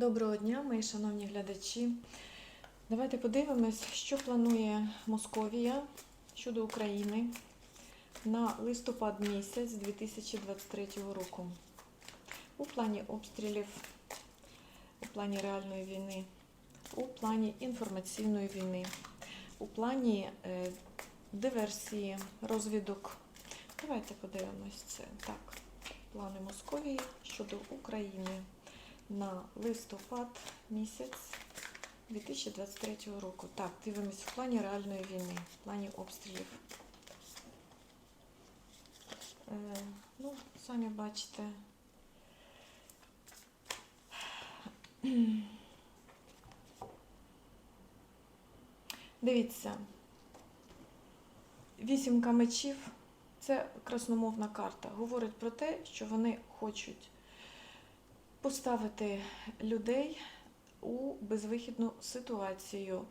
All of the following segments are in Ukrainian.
Доброго дня, мої шановні глядачі. Давайте подивимось, що планує Московія щодо України на листопад місяць 2023 року. У плані обстрілів, у плані реальної війни, у плані інформаційної війни, у плані е, диверсії, розвідок. Давайте подивимось це. Так, плани Московії щодо України на листопад місяць 2023 року. Так, дивимось в плані реальної війни, в плані обстрілів. Е, ну, самі бачите. Дивіться, вісімка мечів це красномовна карта. Говорить про те, що вони хочуть поставити людей у безвихідну ситуацію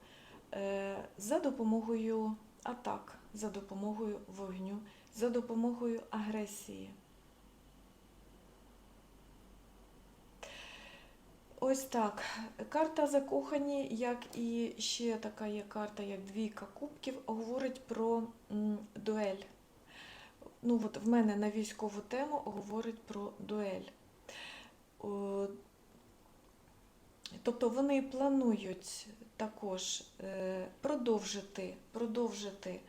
е, за допомогою атак, за допомогою вогню, за допомогою агресії. Ось так. Карта закохані, як і ще така є карта, як двійка кубків, говорить про дуель. Ну, от в мене на військову тему говорить про дуель. Тобто вони планують також е, продовжити, продовжити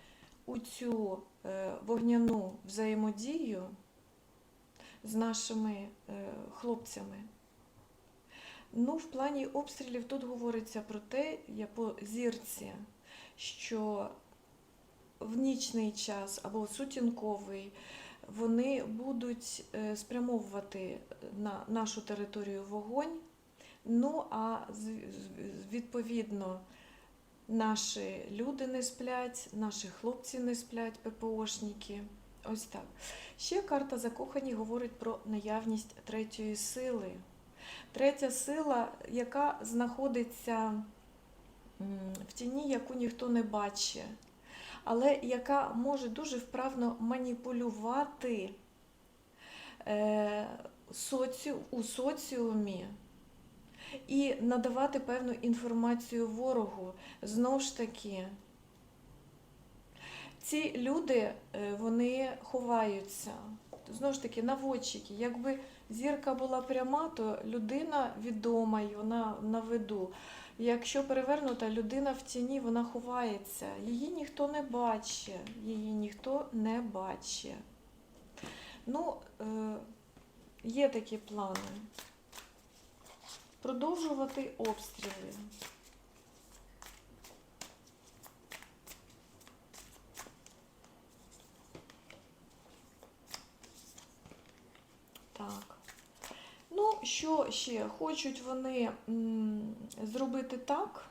у цю е, вогняну взаємодію з нашими е, хлопцями. Ну, в плані обстрілів тут говориться про те, я по зірці, що в нічний час або сутінковий вони будуть е, спрямовувати на нашу територію вогонь. Ну, а відповідно, наші люди не сплять, наші хлопці не сплять, ППОшники. Ось так. Ще карта закохані говорить про наявність третьої сили. Третя сила, яка знаходиться в тіні, яку ніхто не бачить, але яка може дуже вправно маніпулювати е, у соціумі і надавати певну інформацію ворогу. Знову ж таки, ці люди е, вони ховаються. Знову ж таки, наводчики. Якби зірка була пряма, то людина відома і вона на виду. Якщо перевернута людина в тіні, вона ховається. Її ніхто не бачить. Її ніхто не бачить. Ну, е, є такі плани. Продовжувати обстріли. Так. Ну, що ще? Хочуть вони зробити так,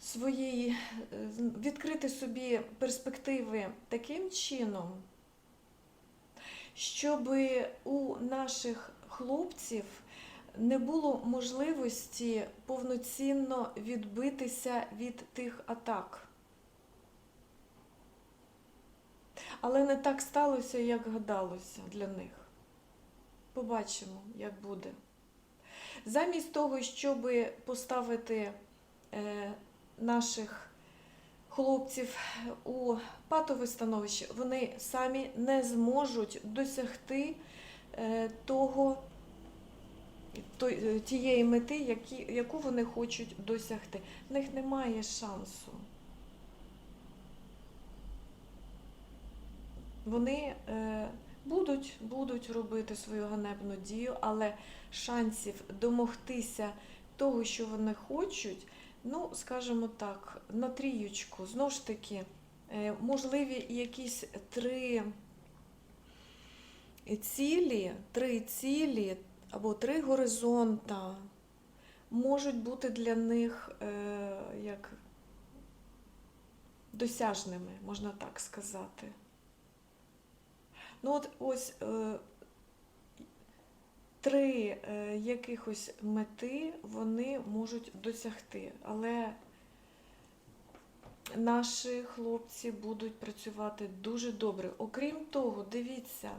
своєї, е, відкрити собі перспективи таким чином, щоб у наших хлопців не було можливості повноцінно відбитися від тих атак. Але не так сталося, як гадалося для них. Побачимо, як буде. Замість того, щоб поставити е, наших хлопців у патове становище, вони самі не зможуть досягти е, того, е, тієї мети, які, яку вони хочуть досягти. В них немає шансу. Вони будуть, будуть робити свою ганебну дію, але шансів домогтися того, що вони хочуть, ну, скажімо так, на трієчку. Знову ж таки, е, можливі якісь три цілі, три цілі або три горизонта можуть бути для них е, як досяжними, можна так сказати. Ну от ось е, три е, якихось мети вони можуть досягти, але наші хлопці будуть працювати дуже добре. Окрім того, дивіться,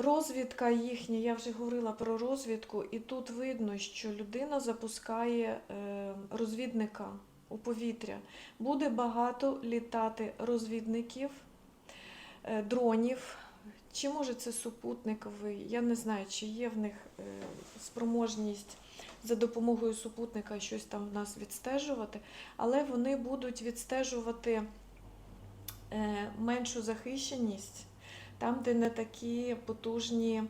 Розвідка їхня, я вже говорила про розвідку, і тут видно, що людина запускає е, розвідника у повітря. Буде багато літати розвідників, дронів. Чи може це супутниковий? Я не знаю, чи є в них е, спроможність за допомогою супутника щось там в нас відстежувати, але вони будуть відстежувати е, меншу захищеність там, де не такі потужні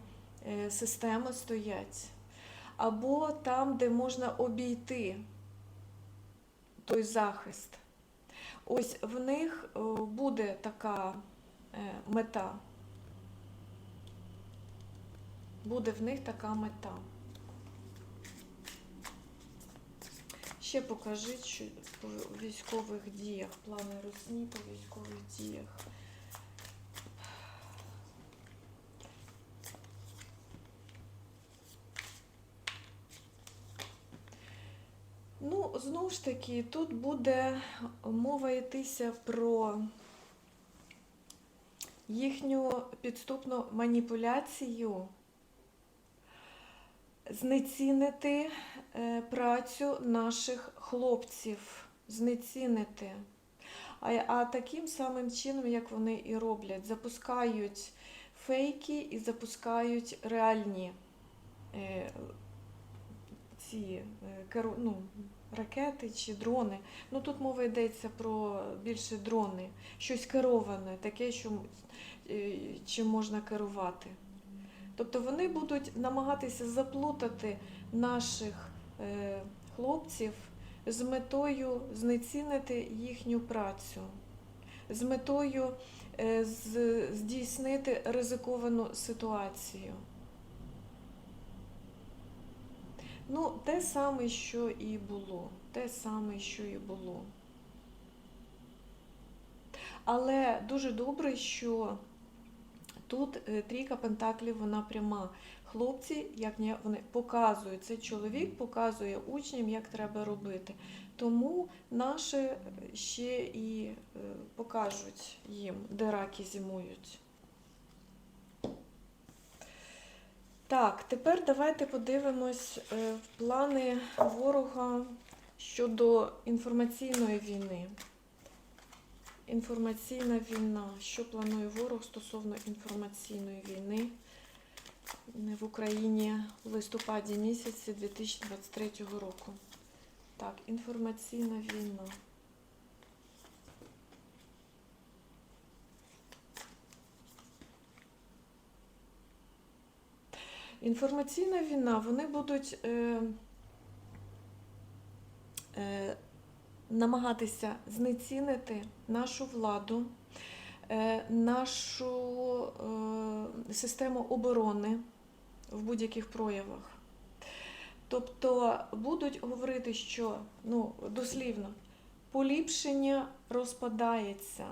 е, системи стоять, або там, де можна обійти той захист. Ось в них е, буде така е, мета. Буде в них така мета. Ще покажіть, що по військових діях, плани Росії по військових діях. Ну, знову ж таки, тут буде мова йтися про їхню підступну маніпуляцію, знецінити е, працю наших хлопців, знецінити. А, а таким самим чином, як вони і роблять, запускають фейки і запускають реальні е, ці е, ну, ракети чи дрони. Ну тут мова йдеться про більше дрони, щось кероване, таке, що е, чим можна керувати. Тобто вони будуть намагатися заплутати наших е, хлопців з метою знецінити їхню працю, з метою здійснити ризиковану ситуацію. Ну, те саме, що і було. Те саме, що і було. Але дуже добре, що тут е, трійка пентаклів, вона пряма. Хлопці, як вони показують, цей чоловік показує учням, як треба робити. Тому наші ще і е, покажуть їм, де раки зимують. Так, тепер давайте подивимось е, в плани ворога щодо інформаційної війни. Інформаційна війна. Що планує ворог стосовно інформаційної війни в Україні в листопаді місяці 2023 року? Так, інформаційна війна. Інформаційна війна, вони будуть е, е, намагатися знецінити нашу владу, е, нашу е, систему оборони в будь-яких проявах. Тобто будуть говорити, що ну, дослівно поліпшення розпадається,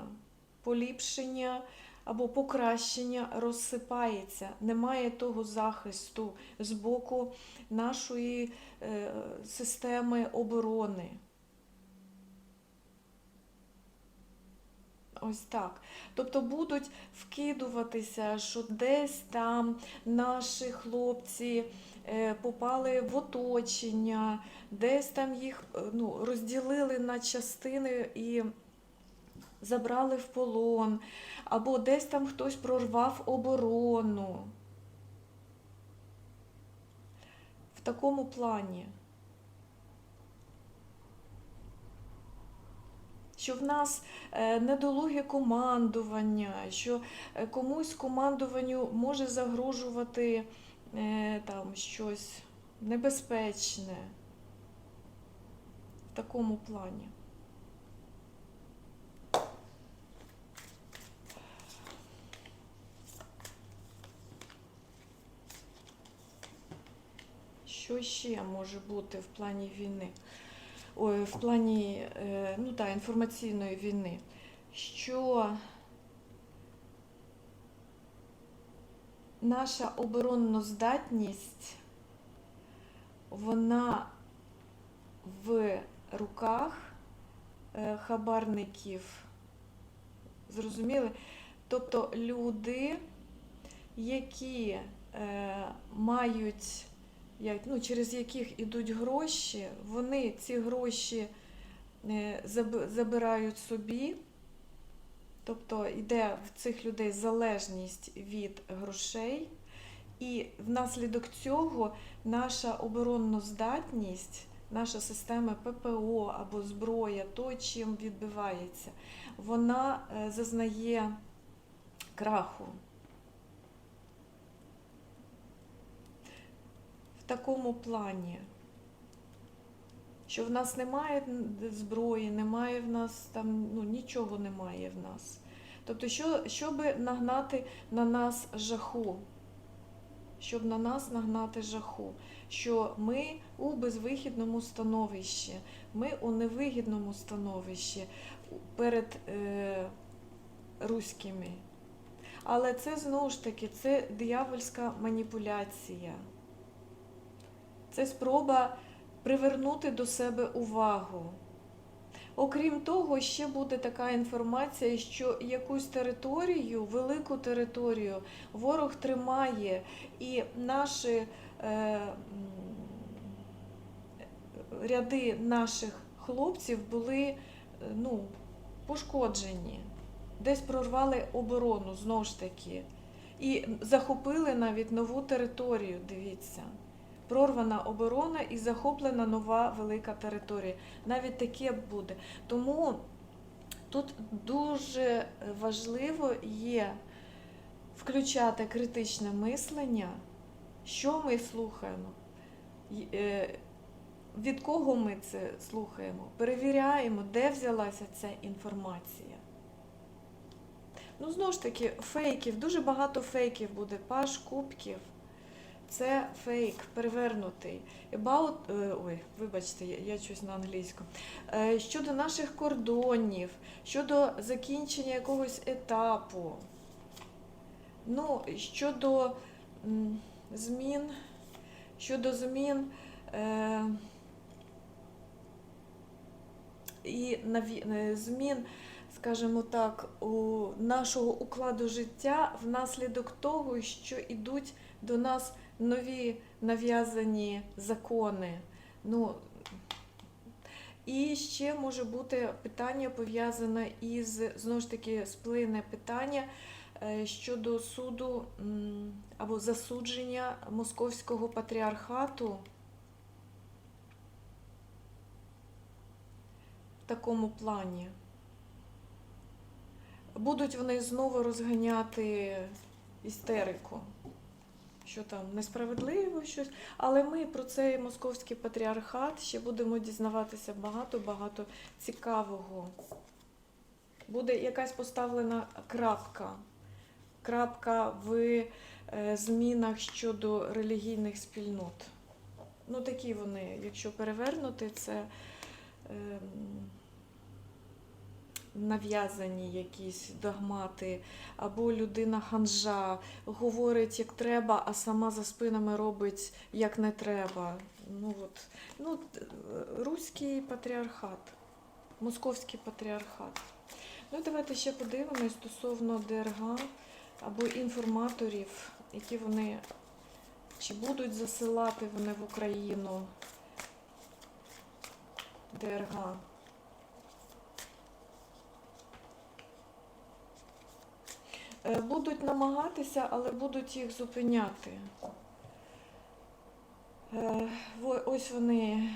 поліпшення або покращення розсипається, немає того захисту з боку нашої е, системи оборони. Ось так. Тобто будуть вкидуватися, що десь там наші хлопці е, попали в оточення, десь там їх е, ну, розділили на частини і забрали в полон, або десь там хтось прорвав оборону. В такому плані. Що в нас е, недолуге командування, що е, комусь командуванню може загрожувати е, там щось небезпечне. В такому плані. Що ще може бути в плані війни? Ой, в плані е, ну, та, інформаційної війни? Що наша оборонноздатність, вона в руках е, хабарників. Зрозуміли? Тобто люди які е, мають, як, ну, через яких ідуть гроші, вони ці гроші е, забирають собі. Тобто йде в цих людей залежність від грошей, і внаслідок цього наша оборонноздатність, наша система ППО або зброя, то чим відбивається, вона е, зазнає краху. Такому плані, що в нас немає зброї, немає в нас там, ну нічого немає в нас. Тобто, що, щоб нагнати на нас жаху, щоб на нас нагнати жаху, що ми у безвихідному становищі, ми у невигідному становищі перед е, руськими. Але це знову ж таки це диявольська маніпуляція. Це спроба привернути до себе увагу. Окрім того, ще буде така інформація, що якусь територію, велику територію, ворог тримає, і наші е, ряди наших хлопців були е, ну, пошкоджені, десь прорвали оборону знову ж таки. І захопили навіть нову територію, дивіться. Прорвана оборона і захоплена нова велика територія. Навіть таке буде. Тому тут дуже важливо є включати критичне мислення, що ми слухаємо, е, від кого ми це слухаємо, перевіряємо, де взялася ця інформація. Ну, знову ж таки, фейків, дуже багато фейків буде, паш кубків. Це фейк перевернутий. About, е, ой, вибачте, я, я щось на англійську. Е, щодо наших кордонів, щодо закінчення якогось етапу. Ну, щодо змін, щодо змін е, і е, змін, скажімо так, у нашого укладу життя внаслідок того, що йдуть до нас нові нав'язані закони. Ну, і ще може бути питання пов'язане із, знову ж таки, сплине питання е, щодо суду або засудження московського патріархату в такому плані. Будуть вони знову розганяти істерику що там несправедливо щось. Але ми про цей московський патріархат ще будемо дізнаватися багато-багато цікавого. Буде якась поставлена крапка. Крапка в е, змінах щодо релігійних спільнот. Ну, такі вони, якщо перевернути, це ем, нав'язані якісь догмати, або людина ханжа говорить як треба, а сама за спинами робить як не треба. Ну, от, ну, руський патріархат, московський патріархат. Ну, давайте ще подивимось стосовно ДРГ або інформаторів, які вони чи будуть засилати вони в Україну ДРГ. Е, Будуть намагатися, але будуть їх зупиняти. Е, Ось вони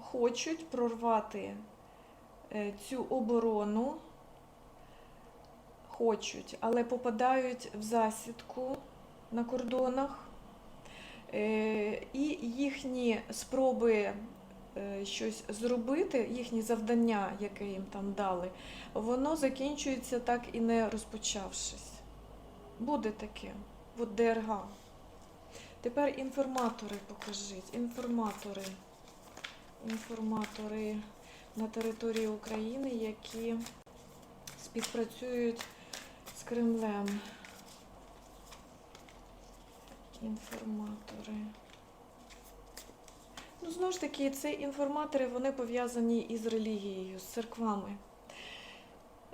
хочуть прорвати е, цю оборону, хочуть, але попадають в засідку на кордонах. Е, І їхні спроби е, щось зробити, їхні завдання, яке їм там дали, воно закінчується так і не розпочавшись. Буде таке. От ДРГ. Тепер інформатори покажіть. Інформатори. Інформатори на території України, які співпрацюють з Кремлем. Інформатори. Ну, знову ж таки, ці інформатори вони пов'язані із релігією, з церквами.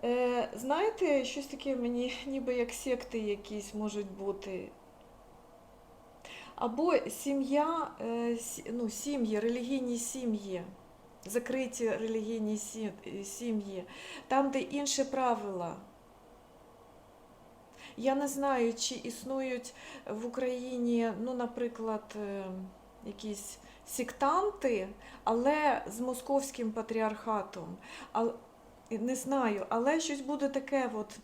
Е, знаєте, щось таке мені ніби як секти якісь можуть бути. Або сім'я, е, ну, сім'ї, релігійні сім'ї, закриті релігійні сім'ї, там, де інші правила. Я не знаю, чи існують в Україні, ну, наприклад, е, якісь сектанти, але з московським патріархатом. Не знаю, але щось буде таке от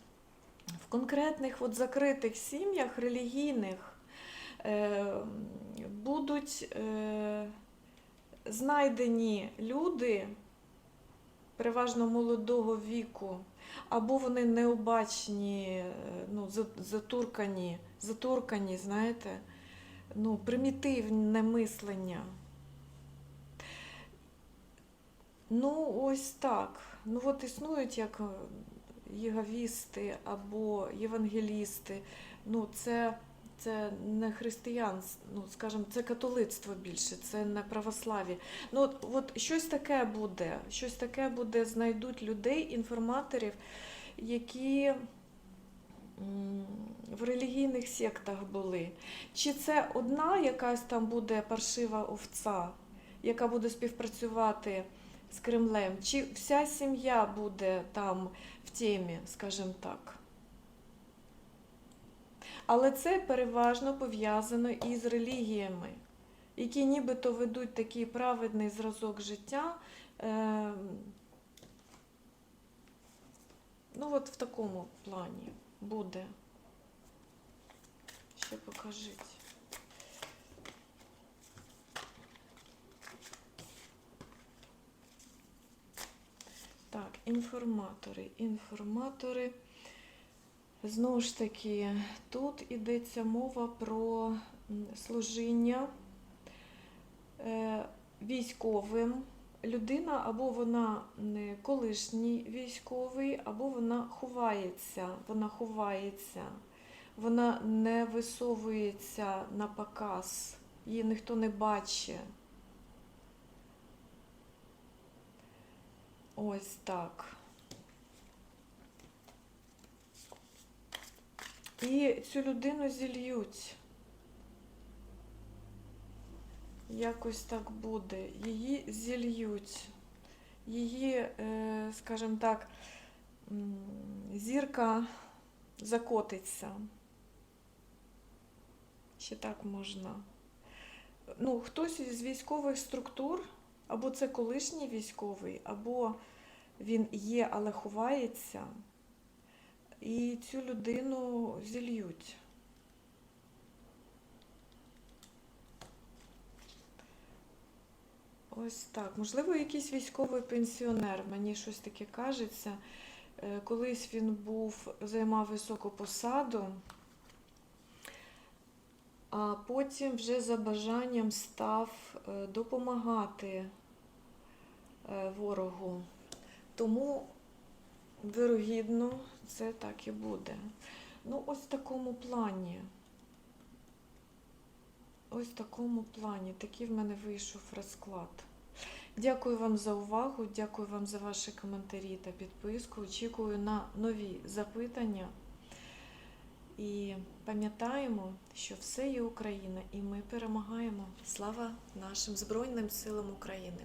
в конкретних от закритих сім'ях релігійних е, будуть е, знайдені люди переважно молодого віку, або вони необачні, е, ну, затуркані, затуркані, знаєте, ну, примітивне мислення. Ну, ось так. Ну, от існують як е, єговісти або євангелісти. Ну, це, це не християнство, ну, скажімо, це католицтво більше, це не православ'я. Ну, от, от щось таке буде, щось таке буде, знайдуть людей, інформаторів, які в релігійних сектах були. Чи це одна якась там буде паршива овця, яка буде співпрацювати з Кремлем, чи вся сім'я буде там в темі, скажімо так. Але це переважно пов'язано із релігіями, які нібито ведуть такий праведний зразок життя. Е, ну, от в такому плані буде. Ще покажіть. Так, інформатори. Інформатори. Знову ж таки, тут йдеться мова про служіння е, військовим. Людина або вона не колишній військовий, або вона ховається. Вона ховається, вона не висовується на показ, її ніхто не бачить. Ось так. І цю людину зільють. Якось так буде. Її зільють. Її, е, скажімо так, зірка закотиться. Ще так можна. Ну, хтось із військових структур, або це колишній військовий, або він є, але ховається, і цю людину зільють. Ось так. Можливо, якийсь військовий пенсіонер, мені щось таке кажеться. Е, Колись він був, займав високу посаду, а потім вже за бажанням став е, допомагати е, ворогу. Тому, вирогідно, це так і буде. Ну, ось в такому плані. Ось в такому плані. Такий в мене вийшов розклад. Дякую вам за увагу, дякую вам за ваші коментарі та підписку. Очікую на нові запитання. І пам'ятаємо, що все є Україна, і ми перемагаємо. Слава нашим Збройним силам України!